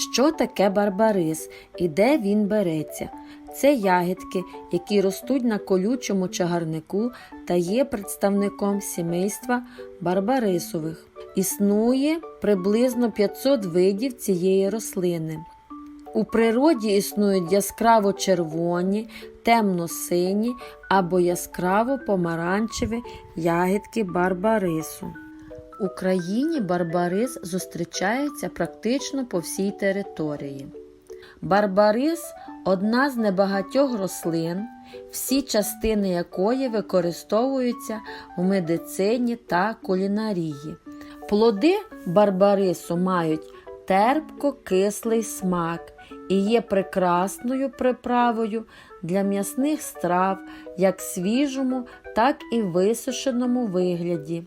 Що таке барбарис і де він береться? Це ягідки, які ростуть на колючому чагарнику та є представником сімейства барбарисових. Існує приблизно 500 видів цієї рослини. У природі існують яскраво червоні, темно-сині або яскраво помаранчеві ягідки барбарису. Україні барбарис зустрічається практично по всій території. Барбарис одна з небагатьох рослин, всі частини якої використовуються в медицині та кулінарії. Плоди барбарису мають терпко-кислий смак і є прекрасною приправою для м'ясних страв як свіжому, так і висушеному вигляді.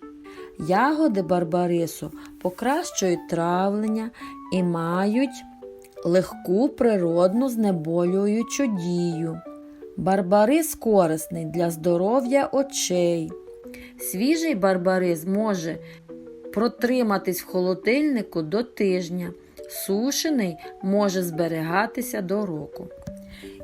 Ягоди барбарису покращують травлення і мають легку природну знеболюючу дію. Барбарис корисний для здоров'я очей. Свіжий барбарис може протриматись в холодильнику до тижня, сушений може зберігатися до року.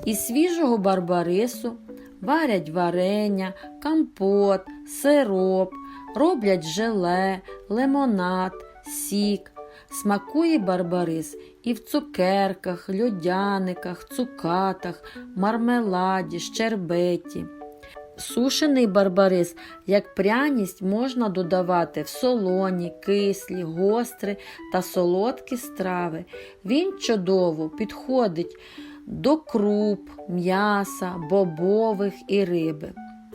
Із свіжого барбарису варять варення, компот, сироп, роблять желе, лимонад, сік. Смакує барбарис і в цукерках, льодяниках, цукатах, мармеладі, щербеті. Сушений барбарис як пряність можна додавати в солоні, кислі, гострі та солодкі страви. Він чудово підходить до круп, м'яса, бобових і риби.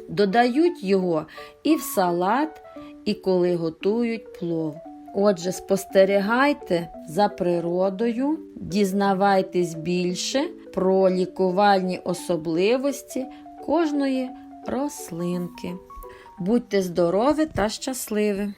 Додають його і в салат, і коли готують плов. Отже, спостерігайте за природою, дізнавайтесь більше про лікувальні особливості кожної рослинки. Будьте здорові та щасливі!